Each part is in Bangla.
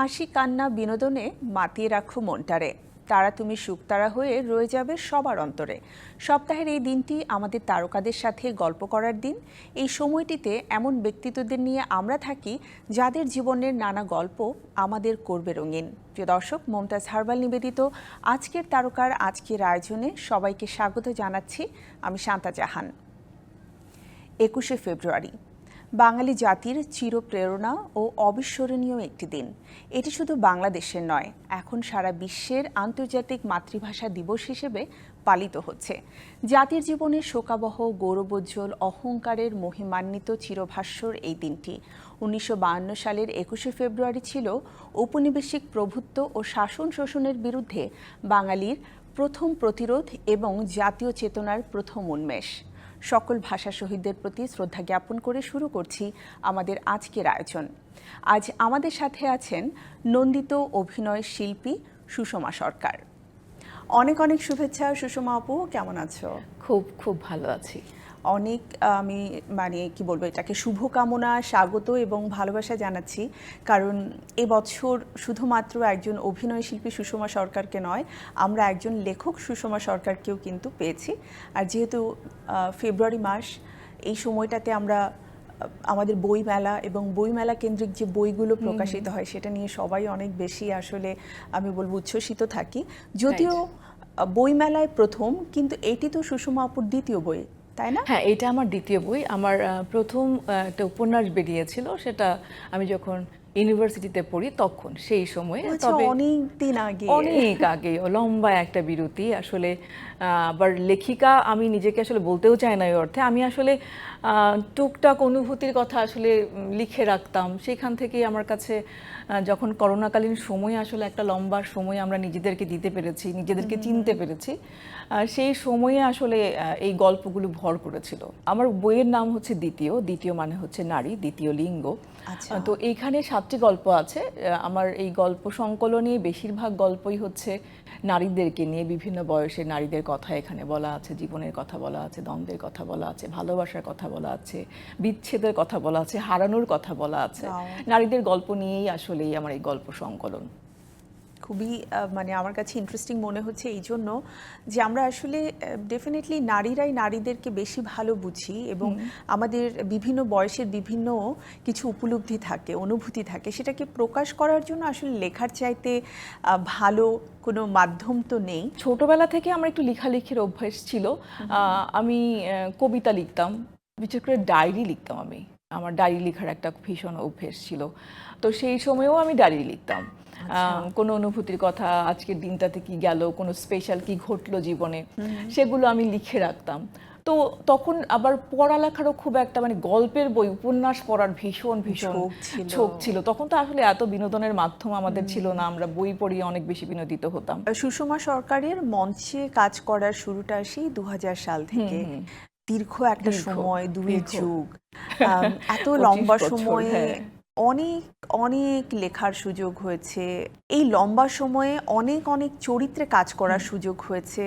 হাসি কান্না বিনোদনে মাতিয়ে রাখো মনটারে। তারা তুমি সুখতারা হয়ে রয়ে যাবে সবার অন্তরে। সপ্তাহের এই দিনটি আমাদের তারকাদের সাথে গল্প করার দিন। এই সময়টিতে এমন ব্যক্তিত্বদের নিয়ে আমরা থাকি যাদের জীবনের নানা গল্প আমাদের করবে রঙিন। প্রিয় দর্শক, মমতাজ হারবাল নিবেদিত আজকের তারকার আজকের আয়োজনে সবাইকে স্বাগত জানাচ্ছি আমি শান্তা জাহান। একুশে ফেব্রুয়ারি বাঙালি জাতির চিরপ্রেরণা ও অবিস্মরণীয় একটি দিন। এটি শুধু বাংলাদেশের নয়, এখন সারা বিশ্বের আন্তর্জাতিক মাতৃভাষা দিবস হিসেবে পালিত হচ্ছে। জাতির জীবনের শোকাবহ, গৌরবোজ্জ্বল, অহংকারের মহিমান্বিত চিরভাস্বর এই দিনটি। উনিশশো সালের একুশে ফেব্রুয়ারি ছিল ঔপনিবেশিক প্রভুত্ব ও শাসন শোষণের বিরুদ্ধে বাঙালির প্রথম প্রতিরোধ এবং জাতীয় চেতনার প্রথম উন্মেষ। সকল ভাষা শহীদদের প্রতি শ্রদ্ধা জ্ঞাপন করে শুরু করছি আমাদের আজকের আয়োজন। আজ আমাদের সাথে আছেন নন্দিত অভিনয় শিল্পী সুষমা সরকার। অনেক অনেক শুভেচ্ছা সুষমা আপু, কেমন আছো? খুব খুব ভালো আছি। অনেক আমি মানে কি বলব এটাকে শুভকামনা স্বাগত এবং ভালোবাসা জানাচ্ছি। কারণ এবছর শুধুমাত্র একজন অভিনয় শিল্পী সুষমা সরকারকে নয় আমরা একজন লেখক সুষমা সরকারকেও কিন্তু পেয়েছি। আর যেহেতু ফেব্রুয়ারি মাস এই সময়টাতে আমরা আমাদের বই মেলা এবং বই মেলা কেন্দ্রিক যে বইগুলো প্রকাশিত হয় সেটা নিয়ে সবাই অনেক বেশি আসলে আমি বলব উচ্ছ্বসিত থাকি। যদিও আহ, বই মেলায় প্রথম কিন্তু এটি তো সুষমা আপুর দ্বিতীয় বই। তাই না? হ্যাঁ এটা আমার দ্বিতীয় বই। আমার প্রথম একটা উপন্যাস বেরিয়েছিল। সেটা আমি যখন ইউনিভার্সিটিতে পড়ি তখন সেই সময়ে। আচ্ছা, অনেক দিন আগে। অনেক আগে লম্বা একটা বিরতি। আসলে আবার লেখিকা আমি নিজেকে আসলে বলতেও চাই না এই অর্থে। আমি আসলে টুকটাক অনুভূতির কথা আসলে লিখে রাখতাম। সেখান থেকেই আমার কাছে যখন করোনাকালীন সময় আসলে একটা লম্বা সময় আমরা নিজেদেরকে দিতে পেরেছি নিজেদেরকে চিনতে পেরেছি সেই সময়ে আসলে এই গল্পগুলো ভর করেছিল। আমার বইয়ের নাম হচ্ছে দ্বিতীয়। দ্বিতীয় মানে হচ্ছে নারী দ্বিতীয় লিঙ্গ। আচ্ছা। তো এইখানে সাতটি গল্প আছে। আমার এই গল্প সংকলনে বেশিরভাগ গল্পই হচ্ছে নারীদেরকে নিয়ে বিভিন্ন বয়সের নারীদের কথা এখানে বলা আছে জীবনের কথা বলা আছে দ্বন্দ্বের কথা বলা আছে ভালোবাসার কথা বলা আছে বিচ্ছেদের কথা বলা আছে হারানোর কথা বলা আছে। নারীদের গল্প নিয়েই আসলেই আমার এই গল্প সংকলন। খুবই মানে আমার কাছে ইন্টারেস্টিং মনে হচ্ছে এই জন্য যে আমরা আসলে ডেফিনেটলি নারীরাই নারীদেরকে বেশি ভালো বুঝি এবং আমাদের বিভিন্ন বয়সের বিভিন্ন কিছু উপলব্ধি থাকে অনুভূতি থাকে। সেটাকে প্রকাশ করার জন্য আসলে লেখার চাইতে ভালো কোনো মাধ্যম তো নেই। ছোটবেলা থেকে আমার একটু লেখালেখির অভ্যাস ছিল। আমি কবিতা লিখতাম। বিশেষ করে ডায়েরি লিখতাম আমি। আমার ডায়েরি লেখার একটা ভীষণ অভ্যেস ছিল। তো সেই সময়েও আমি ডায়েরি লিখতাম। কোনো অনুভূতির কথা আজকের দিনটাতে কি গেল কোনো স্পেশাল কি ঘটলো জীবনে সেগুলো আমি লিখে রাখতাম। তো তখন আবার পড়ালেখারও খুব একটা মানে গল্পের বই উপন্যাস পড়ার ভীষণ ভীষণ ঝোঁক ছিল। তখন তো আসলে এত বিনোদনের মাধ্যম আমাদের ছিল না আমরা বই পড়িয়ে অনেক বেশি বিনোদিত হতাম। সুষমা সরকারের মঞ্চে কাজ করার শুরুটা সেই দু হাজার সাল থেকে। দীর্ঘ একটা সময় দুই যুগ। এত লম্বা সময়ে হ্যাঁ। অনেক অনেক লেখার সুযোগ হয়েছে এই লম্বা সময়ে অনেক অনেক চরিত্রে কাজ করার সুযোগ হয়েছে।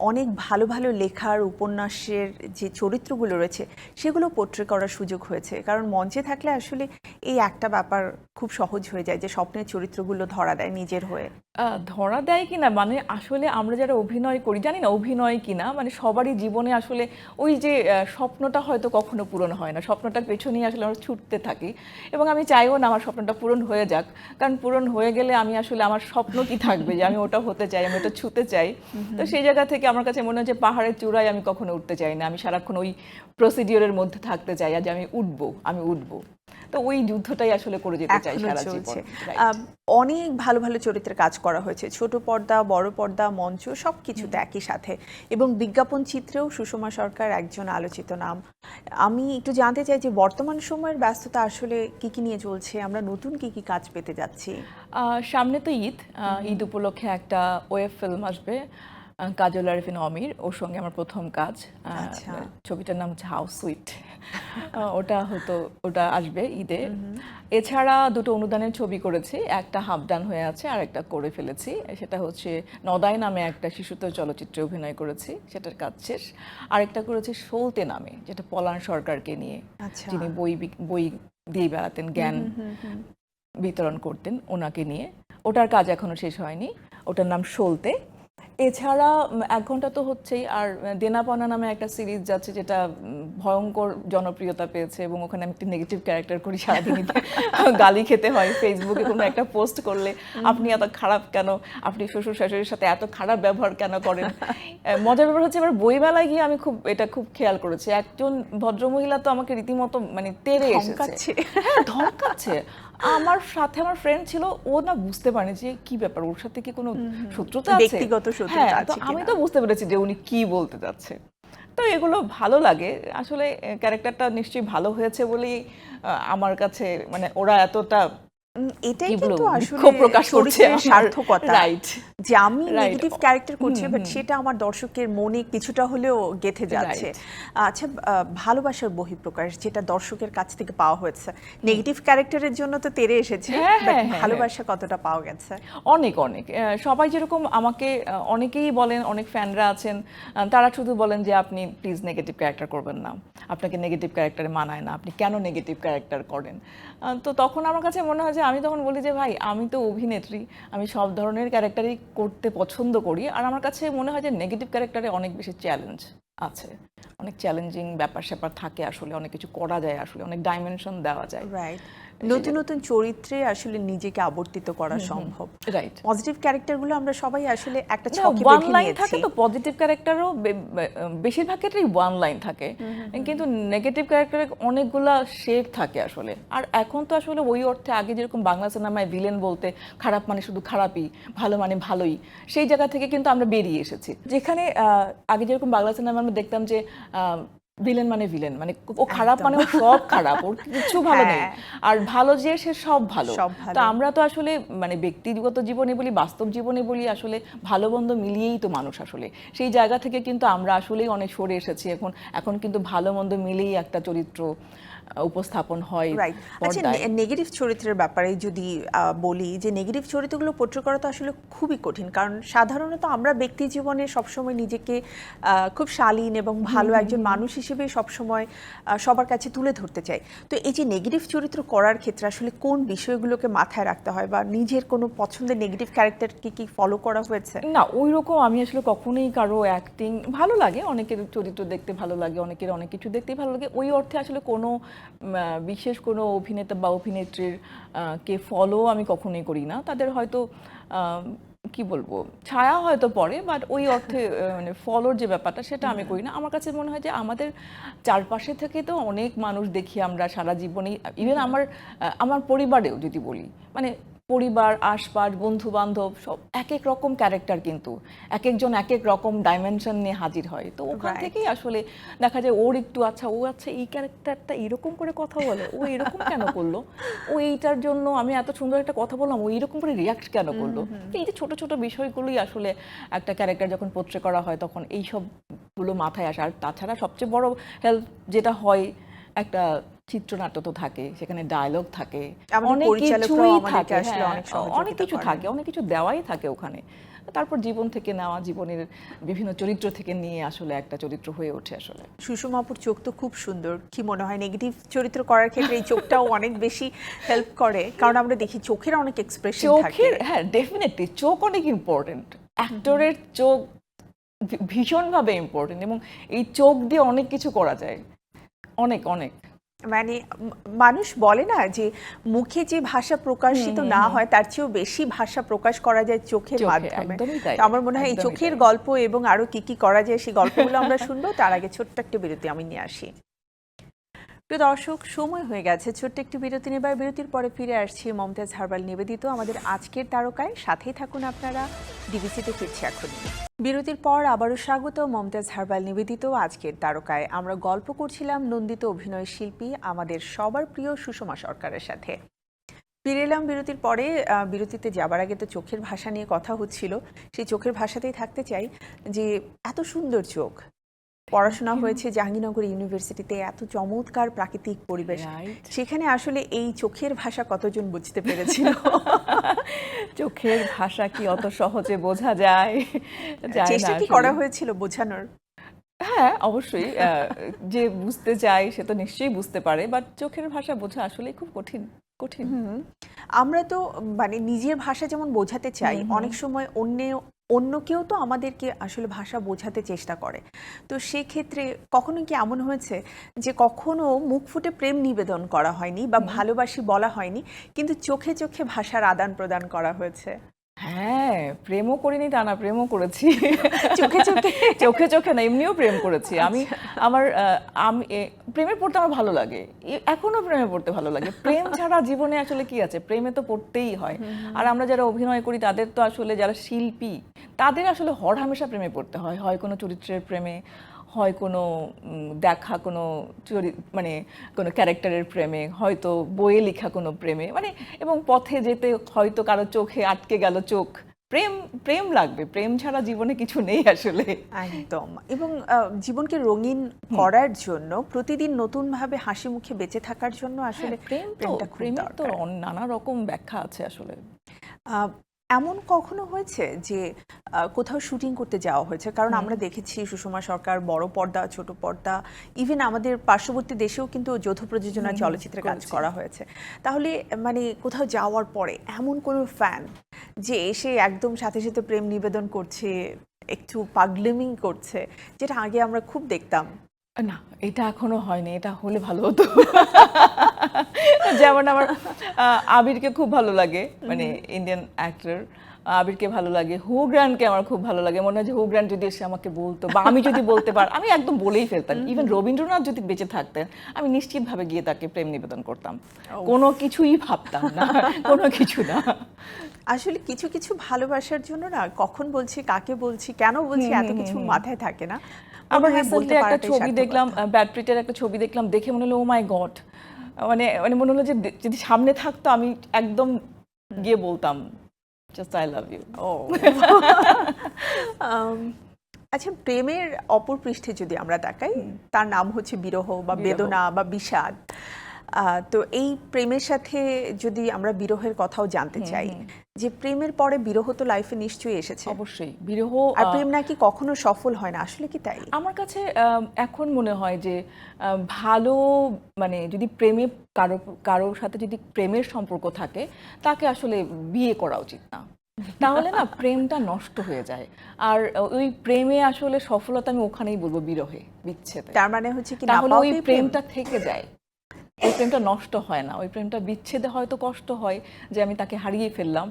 অনেক ভালো ভালো লেখার উপন্যাসের যে চরিত্রগুলো রয়েছে সেগুলো পোট্রে করার সুযোগ হয়েছে। কারণ মঞ্চে থাকলে আসলে এই একটা ব্যাপার খুব সহজ হয়ে যায় যে স্বপ্নের চরিত্রগুলো ধরা দেয় নিজের হয়ে। ধরা দেয় কিনা? মানে আসলে আমরা যারা অভিনয় করি জানি না অভিনয় কিনা? মানে সবারই জীবনে আসলে ওই যে স্বপ্নটা হয়তো কখনো পূরণ হয় না। স্বপ্নটার পেছনেই আসলে আমরা ছুটতে থাকি। এবং আমি চাইও না আমার স্বপ্নটা পূরণ হয়ে যাক। কারণ পূরণ হয়ে গেলে আমি আসলে আমার স্বপ্ন কি থাকবে যে আমি ওটা হতে চাই আমি ওটা ছুতে চাই। তো সেই জায়গা থেকে আমার কাছে মনে হয় যে পাহাড়ের চূড়ায় আমি কখনো উঠতে চাই না। আমি সারাক্ষণ ওই প্রসিডিওরের মধ্যে থাকতে চাই আর যে আমি উঠবো আমি উঠবো। তো ওই যুদ্ধটাই আসলে করে যেতে চাই সারা জীবন। অনেক ভালো ভালো চরিত্রে কাজ করা হয়েছে। ছোট পর্দা বড় পর্দা মঞ্চ সব কিছুতে একই সাথে। এবং বিজ্ঞাপন চিত্রেও সুষমা সরকার একজন আলোচিত নাম। আমি একটু জানতে চাই যে বর্তমান সময়ের ব্যস্ততা আসলে কি কি নিয়ে চলছে? আমরা নতুন কি কি কাজ পেতে যাচ্ছি? সামনে তো ঈদ। ঈদ উপলক্ষে একটা ওয়েব ফিল্ম আসবে। কাজল আরিফিন অমির ওর সঙ্গে আমার প্রথম কাজ। আচ্ছা। ছবিটার নাম হচ্ছে হাউস সুইট ওটা হয়তো ওটা আসবে ঈদে। এছাড়া দুটো অনুদানের ছবি করেছি একটা হাফ ডান হয়ে আছে আর একটা করে ফেলেছি। সেটা হচ্ছে নদাই নামে একটা শিশুতোষ চলচ্চিত্রে অভিনয় করেছি সেটার কাজ শেষ। আরেকটা করেছি সলতে নামে যেটা পলান সরকারকে নিয়ে। আচ্ছা। যিনি বই বই দিয়ে বেড়াতেন জ্ঞান বিতরণ করতেন ওনাকে নিয়ে। ওটার কাজ এখনও শেষ হয়নি। ওটার নাম সলতে। এছাড়া এক ঘণ্টা তো হচ্ছেই। আর আহ, দেনাপানা নামে একটা সিরিজ যাচ্ছে যেটা ভয়ঙ্কর জনপ্রিয়তা পেয়েছে এবং ওখানে আমি একটি নেগেটিভ ক্যারেক্টার করি সারাদিন গালি খেতে হয় ফেসবুকে কোনো একটা পোস্ট করলে আপনি এত খারাপ কেন? আপনি শ্বশুর শাশুড়ির সাথে এত খারাপ ব্যবহার কেন করেন? মজার ব্যাপার হচ্ছে এবার বইমেলায় গিয়ে আমি খুব এটা খুব খেয়াল করেছি। একজন ভদ্রমহিলা তো আমাকে রীতিমতো মানে তেড়ে এসেছে। ধমকাচ্ছে। আমার সাথে আমার ফ্রেন্ড ছিল ও না বুঝতে পারে যে কি ব্যাপার ওর সাথে কি কোনো শত্রুতা আছে? ব্যক্তিগত শত্রুতা হ্যাঁ আছে আমি তো বুঝতে পেরেছি যে উনি কি বলতে যাচ্ছে। তো এগুলো ভালো লাগে। আসলে ক্যারেক্টারটা নিশ্চয়ই ভালো হয়েছে বলেই আমার কাছে মানে ওরা এতটা এটাই কিন্তু আসলে প্রকাশ করছে সার্থকতা। Right. যে আমি নেগেটিভ ক্যারেক্টার করছি বাট সেটা আমার দর্শকের মনে কিছুটা হলেও গেথে যাচ্ছে। আচ্ছা ভালোবাসার বহিঃপ্রকাশ যেটা দর্শকের কাছ থেকে পাওয়া হয়েছে। নেগেটিভ ক্যারেক্টারের জন্য তো তেরে এসেছে হ্যাঁ, হ্যাঁ, হ্যাঁ, ভালোবাসা কতটা পাওয়া গেছে? অনেক অনেক। সবাই যেরকম আমাকে অনেকেই বলেন অনেক ফ্যানরা আছেন তারা শুধু বলেন যে আপনি প্লিজ নেগেটিভ ক্যারেক্টার করবেন না। আপনাকে নেগেটিভ ক্যারেক্টারে মানায় না। আপনি কেন নেগেটিভ ক্যারেক্টার করেন? তো তখন আমার কাছে মনে হয় যে আমি তখন বলি যে, ভাই, আমি তো অভিনেত্রী। আমি সব ধরনের ক্যারেক্টারই করতে পছন্দ করি। আর আমার কাছে মনে হয় যে, নেগেটিভ ক্যারেক্টারে অনেক বেশি চ্যালেঞ্জ আছে। অনেক চ্যালেঞ্জিং ব্যাপার স্যাপার থাকে আসলে, অনেক কিছু করা যায় আসলে, অনেক ডাইমেনশন দেওয়া যায়। রাইট নতুন নতুন চরিত্রে আসলে নিজেকে আবর্তিত করা সম্ভব। রাইট পজিটিভ ক্যারেক্টারগুলো আমরা সবাই আসলে একটা ছকে ওয়ান লাইন থাকে তো পজিটিভ ক্যারেক্টারও বেশিরভাগ ক্ষেত্রেই ওয়ান লাইন থাকে। কিন্তু নেগেটিভ ক্যারেক্টারে অনেকগুলা শেড থাকে আসলে। আর এখন তো আসলে ওই অর্থে আগে যেরকম বাংলা সিনেমায় ভিলেন বলতে খারাপ মানে শুধু খারাপই ভালো মানে ভালোই সেই জায়গা থেকে কিন্তু আমরা বেরিয়ে এসেছি। যেখানে আহ, আগে যেরকম বাংলা সিনেমা আমরা দেখতাম যে ভিলেন মানে ভিলেন মানে ও খারাপ মানে ও সব খারাপ ওর কিছু ভালো নেই। হ্যাঁ। আর ভালো যে সে সব ভালো। তো আমরা তো আসলে মানে ব্যক্তিগত জীবনে বলি বাস্তব জীবনে বলি আসলে ভালো মন্দ মিলিয়েই তো মানুষ আসলে। সেই জায়গা থেকে কিন্তু আমরা আসলেই অনেক সরে এসেছি। এখন এখন কিন্তু ভালো মন্দ মিলেই একটা চরিত্র উপস্থাপন হয় রাইট আচ্ছা নেগেটিভ চরিত্রের ব্যাপারে যদি বলি যে নেগেটিভ চরিত্রগুলো পোট্রে করা তো আসলে খুবই কঠিন। কারণ সাধারণত আমরা ব্যক্তি জীবনে সবসময় নিজেকে খুব শালীন এবং ভালো একজন মানুষ হিসেবে সবসময় সবার কাছে তুলে ধরতে চাই। তো এই যে নেগেটিভ চরিত্র করার ক্ষেত্রে আসলে কোন বিষয়গুলোকে মাথায় রাখতে হয় বা নিজের কোনো পছন্দের নেগেটিভ ক্যারেক্টারকে কি ফলো করা হয়েছে? না ওই রকম আমি আসলে কখনোই কারও অ্যাক্টিং ভালো লাগে অনেকের চরিত্র দেখতে ভালো লাগে অনেকের অনেক কিছু দেখতেই ভালো লাগে। ওই অর্থে আসলে কোনো বিশেষ কোনো অভিনেতা বা অভিনেত্রীর কে ফলো আমি কখনোই করি না। তাদের হয়তো কি বলব ছায়া হয়তো পড়ে বাট ওই অর্থে মানে ফলোর যে ব্যাপারটা সেটা আমি করি না। আমার কাছে মনে হয় যে আমাদের চারপাশে থেকে তো অনেক মানুষ দেখি আমরা সারা জীবনে ইভেন আমার আমার পরিবারেও যদি বলি। মানে পরিবার আশপাশ বন্ধু বান্ধব সব এক এক রকম ক্যারেক্টার কিন্তু। এক একজন এক এক রকম ডাইমেনশন নিয়ে হাজির হয়। তো ওখান. থেকেই আসলে দেখা যায় ওর একটু আচ্ছা ও আচ্ছা এই ক্যারেক্টারটা এরকম করে কথা বলে ও এরকম কেন করল? ও এইটার জন্য আমি এত সুন্দর একটা কথা বললাম ও এরকম করে রিয়াক্ট কেন করল? এই যে ছোট ছোট বিষয়গুলোই আসলে একটা ক্যারেক্টার যখন পোট্রে করা হয় তখন এই সবগুলো মাথায় আসে। আর তাছাড়া সবচেয়ে বড় হেল্প যেটা হয় একটা চিত্রনাট্য তো থাকে সেখানে ডায়লগ থাকে অনেক কিছুই থাকে হ্যাঁ, অনেক কিছু থাকে অনেক কিছু দেওয়াই থাকে ওখানে। তারপর জীবন থেকে নেওয়া জীবনের বিভিন্ন চরিত্র থেকে নিয়ে আসলে একটা চরিত্র হয়ে ওঠে আসলে। সুষমাপুর চোখ তো খুব সুন্দর কি মনে হয় নেগেটিভ চরিত্র করার ক্ষেত্রে এই চোখটাও অনেক বেশি হেল্প করে? কারণ আমরা দেখি চোখের অনেক এক্সপ্রেশন থাকে। চোখের হ্যাঁ ডেফিনেটলি চোখ অনেক ইম্পর্টেন্ট অ্যাক্টরের চোখ ভীষণভাবে ইম্পর্টেন্ট এবং এই চোখ দিয়ে অনেক কিছু করা যায়। অনেক অনেক। মানে মানুষ বলে না যে মুখে যে ভাষা প্রকাশিত না হয় তার চেয়েও বেশি ভাষা প্রকাশ করা যায় চোখের মাধ্যমে। আমার মনে হয় এই চোখের গল্প এবং আরও কি কি করা যায় সেই গল্পগুলো আমরা শুনব। তার আগে ছোট্ট একটা বিরতি আমি নিয়ে আসি। প্রিয় দর্শক সময় হয়ে গেছে। ছোট্ট একটি বিরতি নেবার বিরতির পরে ফিরে আসছি মমতাজ হারবাল নিবেদিত আমাদের আজকের তারকায়। সাথেই থাকুন আপনারা। ডিবিসিতে ফিরছি এখনই। বিরতির পর আবারও স্বাগত, মমতাজ হারবাল নিবেদিত আজকের তারকায়। আমরা গল্প করছিলাম নন্দিত অভিনয় শিল্পী, আমাদের সবার প্রিয় সুষমা সরকারের সাথে। ফিরে এলাম বিরতির পরে বিরতিতে যাবার আগে তো চোখের ভাষা নিয়ে কথা হচ্ছিল। সেই চোখের ভাষাতেই থাকতে চাই যে, এত সুন্দর চোখ পড়াশোনা হয়েছে জাহাঙ্গীরনগর ইউনিভার্সিটিতে এত চমৎকার প্রাকৃতিক পরিবেশ. সেখানে আসলে এই চোখের ভাষা কতজন বুঝতে পেরেছিল? চোখের ভাষা কি অত সহজে বোঝা যায়? চেষ্টা কি করা হয়েছিল বোঝানোর? হ্যাঁ অবশ্যই যে বুঝতে চায় সে তো নিশ্চয়ই বুঝতে পারে বাট চোখের ভাষা বোঝা আসলে খুব কঠিন কঠিন। হুম। আমরা তো মানে নিজের ভাষা যেমন বোঝাতে চাই অনেক সময় অন্য অন্য কেউ তো আমাদেরকে আসলে ভাষা বোঝাতে চেষ্টা করে। তো সেক্ষেত্রে কখনো কি এমন হয়েছে যে কখনো মুখ ফুটে প্রেম নিবেদন করা হয়নি বা ভালোবাসি বলা হয়নি কিন্তু চোখে চোখে ভাষার আদান প্রদান করা হয়েছে? হ্যাঁ প্রেমও করিনি তা না প্রেমও করেছি। চোখে চোখে চোখে চোখে না এমনিও প্রেম করেছি। আমি আমার আহ, আমি এ, প্রেমে পড়তে আমার ভালো লাগে। এ- এখনও প্রেমে পড়তে ভালো লাগে। প্রেম ছাড়া জীবনে আসলে কি আছে? প্রেমে তো পড়তেই হয়। আর আমরা যারা অভিনয় করি তাদের তো আসলে যারা শিল্পী তাদের আসলে হর হামেশা প্রেমে পড়তে হয়। হয় কোনো চরিত্রের প্রেমে হয় কোনো দেখা কোনো মানে কোনো ক্যারেক্টারের প্রেমে হয়তো বইয়ে লেখা কোনো প্রেমে মানে এবং পথে যেতে হয়তো কারও চোখে আটকে গেল চোখ। প্রেম প্রেম লাগবে প্রেম ছাড়া জীবনে কিছু নেই আসলে। একদম। এবং জীবনকে রঙিন করার জন্য প্রতিদিন নতুন ভাবে হাসি মুখে বেঁচে থাকার জন্য আসলে হ্যাঁ, প্রেম তো প্রেমটা প্রেমের তো। নানা রকম ব্যাখ্যা আছে আসলে। এমন কখনো হয়েছে যে কোথাও শুটিং করতে যাওয়া হয়েছে? কারণ আমরা দেখেছি সুষমা সরকার বড় পর্দা ছোট পর্দা ইভেন আমাদের পার্শ্ববর্তী দেশেও কিন্তু যৌথ প্রযোজনা চলচ্চিত্রে কাজ করা হয়েছে। তাহলে মানে কোথাও যাওয়ার পরে এমন কোনো ফ্যান যে এসে একদম সাথে সাথে প্রেম নিবেদন করছে একটু পাগলেমিং করছে যেটা আগে আমরা খুব দেখতাম? না এটা এখনও হয়নি এটা হলে ভালো হতো। যেমন আমার আবিরকে খুব ভালো লাগে মানে ইন্ডিয়ান অ্যাক্টর আবিরকে ভালো লাগে হু গ্র্যান্ডকে আমার খুব ভালো লাগে মনে হয় যে হু গ্র্যান্ড যদি এসে আমাকে বলতো বা আমি যদি বলতে পার আমি একদম বলেই ফেলতাম। ইভেন রবীন্দ্রনাথ যদি বেঁচে থাকতেন আমি নিশ্চিতভাবে গিয়ে তাকে প্রেম নিবেদন করতাম। কোনো কিছুই ভাবতাম না কোনো কিছু না। আসলে কিছু কিছু ভালোবাসার জন্য না কখন বলছি কাকে বলছি কেন বলছি এত কিছু মাথায় থাকে না। আবার রিসেন্টলি একটা ছবি দেখলাম ব্যাড একটা ছবি দেখলাম দেখে মনে হলো ও মাই গড মানে মানে মনে হলো যে যদি সামনে থাকতো আমি একদম গিয়ে বলতাম জাস্ট আই লাভ ইউ ও আচ্ছা প্রেমের অপর পৃষ্ঠে যদি আমরা তাকাই তার নাম হচ্ছে বিরহ বা বেদনা বা বিষাদ। তো এই প্রেমের সাথে যদি আমরা বিরহের কথাও জানতে চাই যে প্রেমের পরে বিরহ তো লাইফে নিশ্চয়ই এসেছে। অবশ্যই বিরহ আর প্রেম নাকি কখনো সফল হয় না আসলে কি তাই? আমার কাছে এখন মনে হয় যে ভালো মানে যদি প্রেমে কারও কারোর সাথে যদি প্রেমের সম্পর্ক থাকে তাকে আসলে বিয়ে করা উচিত না। তাহলে না প্রেমটা নষ্ট হয়ে যায়। আর ওই প্রেমে আসলে সফলতা আমি ওখানেই বলব বিরহে বিচ্ছেদে। তার মানে হচ্ছে কি তাহলে ওই প্রেমটা থেকে যায়। ওই প্রেমটা নষ্ট হয় না। ওই প্রেমটা বিচ্ছেদে হয়তো কষ্ট হয় যে আমি তাকে হারিয়ে ফেললাম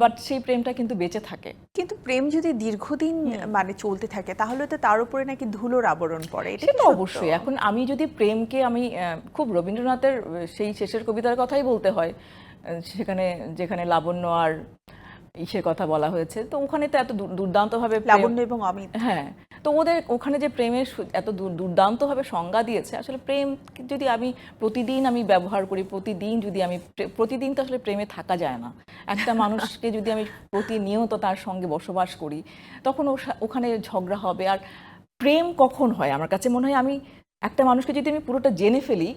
বাট সেই প্রেমটা কিন্তু বেঁচে থাকে। কিন্তু প্রেম যদি দীর্ঘদিন মানে চলতে থাকে তাহলে তো তার উপরে নাকি ধুলোর আবরণ পড়ে। এটা তো অবশ্যই। এখন আমি যদি প্রেমকে আমি খুব রবীন্দ্রনাথের সেই শেষের কবিতার কথাই বলতে হয় সেখানে যেখানে লাবণ্য আর ইসের কথা বলা হয়েছে। তো ওখানে তো এত দুর্দান্তভাবে লাবণ্য এবং অমিত। হ্যাঁ তো ওদের ওখানে যে প্রেমের এত দূর- দুর্দান্তভাবে সংজ্ঞা দিয়েছে আসলে প্রেম যদি আমি প্রতিদিন আমি ব্যবহার করি প্রতিদিন যদি আমি প্রতিদিন তো আসলে প্রেমে থাকা যায় না। একটা মানুষকে যদি আমি প্রতিনিয়ত তার সঙ্গে বসবাস করি তখন ওখানে ঝগড়া হবে। আর প্রেম কখন হয়? আমার কাছে মনে হয় আমি একটা মানুষকে যদি আমি পুরোটা জেনে ফেলি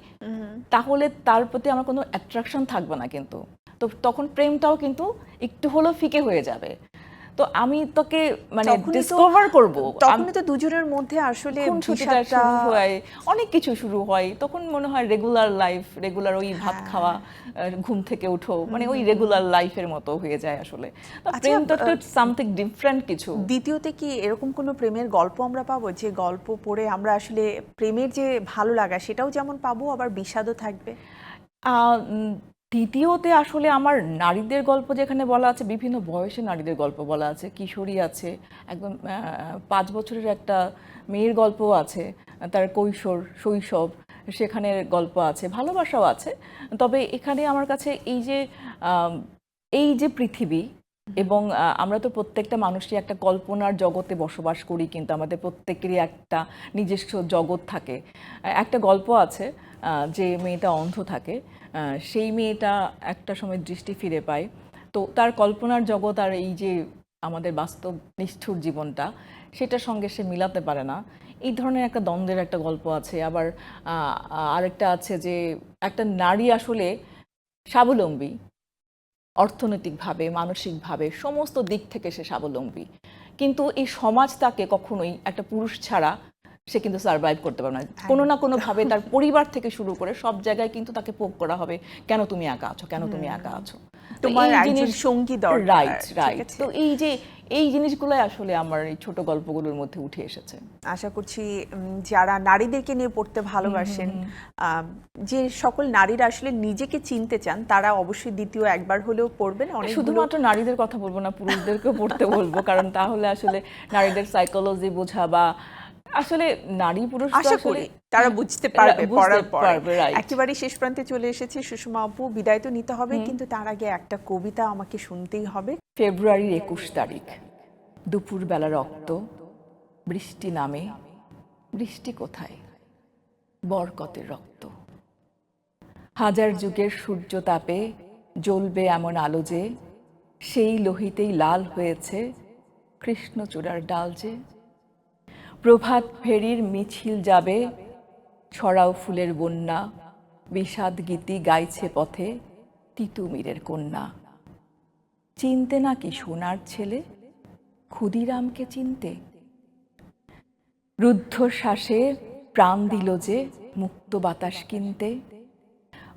তাহলে তার প্রতি আমার কোনো অ্যাট্রাকশন থাকবে না কিন্তু। তো তখন প্রেমটাও কিন্তু একটু হলেও ফিকে হয়ে যাবে। তো আমি তোকে মানে ডিসকভার করব। তখনই তো দুজনের মধ্যে আসলে শুরু হয় অনেক কিছু শুরু হয়। তখন মনে হয় রেগুলার লাইফ রেগুলার ওই ভাত হ্যাঁ। খাওয়া ঘুম থেকে উঠো মানে ওই রেগুলার লাইফের মতো হয়ে যায় আসলে। আচ্ছা, প্রেম তো সামথিং ডিফারেন্ট কিছু। দ্বিতীয়তে কি এরকম কোনো প্রেমের গল্প আমরা পাবো? যে গল্প পড়ে আমরা আসলে প্রেমের যে ভালো লাগা সেটাও যেমন পাবো আবার বিষাদও থাকবে? দ্বিতীয়তে আসলে আমার নারীদের গল্প যেখানে বলা আছে, বিভিন্ন বয়সে নারীদের গল্প বলা আছে, কিশোরী আছে, একদম পাঁচ বছরের একটা মেয়ের গল্প আছে, তার কৈশোর, শৈশব সেখানের গল্প আছে, ভালোবাসাও আছে। তবে এখানে আমার কাছে এই যে এই যে পৃথিবী এবং আমরা তো প্রত্যেকটা মানুষই একটা কল্পনার জগতে বসবাস করি, কিন্তু আমাদের প্রত্যেকেরই একটা নিজস্ব জগৎ থাকে। একটা গল্প আছে যে মেয়েটা অন্ধ থাকে সেই মেয়েটা একটা সময় দৃষ্টি ফিরে পায়। তো তার কল্পনার জগৎ আর এই যে আমাদের বাস্তব নিষ্ঠুর জীবনটা, সেটার সঙ্গে সে মিলাতে পারে না। এই ধরনের একটা দ্বন্দ্বের একটা গল্প আছে। আবার আরেকটা আছে যে একটা নারী আসলে স্বাবলম্বী, অর্থনৈতিকভাবে, মানসিকভাবে, সমস্ত দিক থেকে সে স্বাবলম্বী। কিন্তু এই সমাজ তাকে কখনোই একটা পুরুষ ছাড়া সে কিন্তু সার্ভাইভ করতে পারবে না। কোনো না কোনো ভাবে তার পরিবার থেকে শুরু করে সব জায়গায় কিন্তু তাকে পোক করা হবে কেন তুমি একা আছো কেন তুমি একা আছো? তোমার একজন জিনিস- সঙ্গী দরকার, রাইট রাইট তো এই যে এই জিনিসগুলোই আসলে আমার এই ছোট গল্পগুলোর মধ্যে উঠে এসেছে। আশা করছি যারা নারীদেরকে নিয়ে পড়তে ভালোবাসেন যে সকল নারীরা আসলে নিজেকে চিনতে চান তারা অবশ্যই দ্বিতীয় একবার হলেও পড়বেন। অনেক শুধুমাত্র নারীদের কথা বলব না পুরুষদেরকেও পড়তে বলব কারণ তাহলে আসলে নারীদের সাইকোলজি বোঝা বা আসলে নারী পুরুষ আশা করি তারা বুঝতে পারবে পড়ার পর। একেবারে শেষ প্রান্তে চলে এসেছে সুষমা আপু বিদায় তো নিতে হবে কিন্তু তার আগে একটা কবিতা আমাকে শুনতেই হবে। ফেব্রুয়ারির একুশ তারিখ দুপুরবেলা রক্ত বৃষ্টি নামে বৃষ্টি কোথায়? বরকতের রক্ত। হাজার যুগের সূর্য তাপে জ্বলবে এমন আলো যে সেই লোহিতেই লাল হয়েছে কৃষ্ণচূড়ার ডাল যে। প্রভাত ফেরির মিছিল যাবে, ছড়াও ফুলের বন্যা, বিষাদ গীতি গাইছে পথে তিতুমিরের কন্যা। চিনতে নাকি সোনার ছেলে? ক্ষুদিরামকে চিনতে? রুদ্ধ শ্বাসে প্রাণ দিল যে মুক্ত বাতাস কিনতে।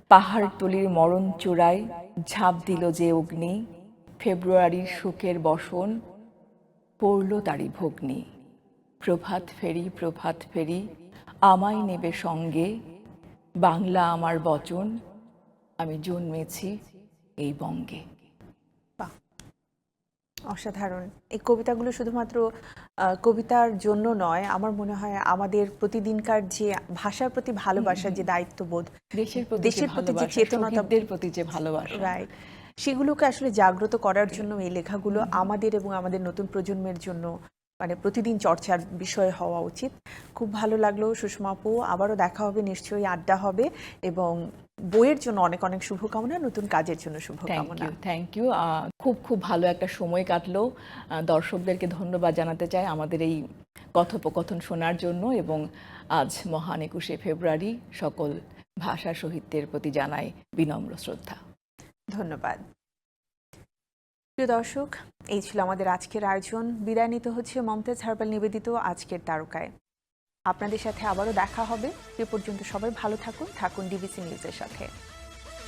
পাহাড়তলির মরণ চূড়ায় ঝাঁপ দিল যে অগ্নি। ফেব্রুয়ারির সুখের বসন পড়ল তারই ভগ্নি। প্রভাত ফেরি প্রভাত ফেরি আমায় নেবে সঙ্গে। বাংলা আমার বচন আমি জন্মেছি এই বঙ্গে। অসাধারণ। এই কবিতাগুলো শুধুমাত্র কবিতার জন্য নয় আমার মনে হয় আমাদের প্রতিদিনকার যে ভাষার প্রতি ভালোবাসার যে দায়িত্ববোধ দেশের প্রতি দেশের প্রতি যে ভালোবাসা চেতনতা- শহীদদের প্রতি যে ভালোবাসা। রাইট সেগুলোকে আসলে জাগ্রত করার জন্য এই লেখাগুলো আমাদের এবং আমাদের নতুন প্রজন্মের জন্য মানে প্রতিদিন চর্চার বিষয় হওয়া উচিত। খুব ভালো লাগল সুষমা আপু। আবারও দেখা হবে নিশ্চয়ই আড্ডা হবে এবং বইয়ের জন্য অনেক অনেক শুভকামনা নতুন কাজের জন্য শুভকামনা। থ্যাংক ইউ খুব খুব ভালো একটা সময় কাটলো। দর্শকদেরকে ধন্যবাদ জানাতে চাই আমাদের এই কথোপকথন শোনার জন্য এবং আজ মহান একুশে ফেব্রুয়ারি সকল ভাষা শহীদদের প্রতি জানাই বিনম্র শ্রদ্ধা। ধন্যবাদ। প্রিয় দর্শক, এই ছিল আমাদের আজকের আয়োজন। বিদায় নিতে হচ্ছে মমতাজ হারবাল নিবেদিত আজকের তারকায়। আপনাদের সাথে আবারও দেখা হবে। এ পর্যন্ত সবাই ভালো থাকুন থাকুন ডিবিসি নিউজের সাথে।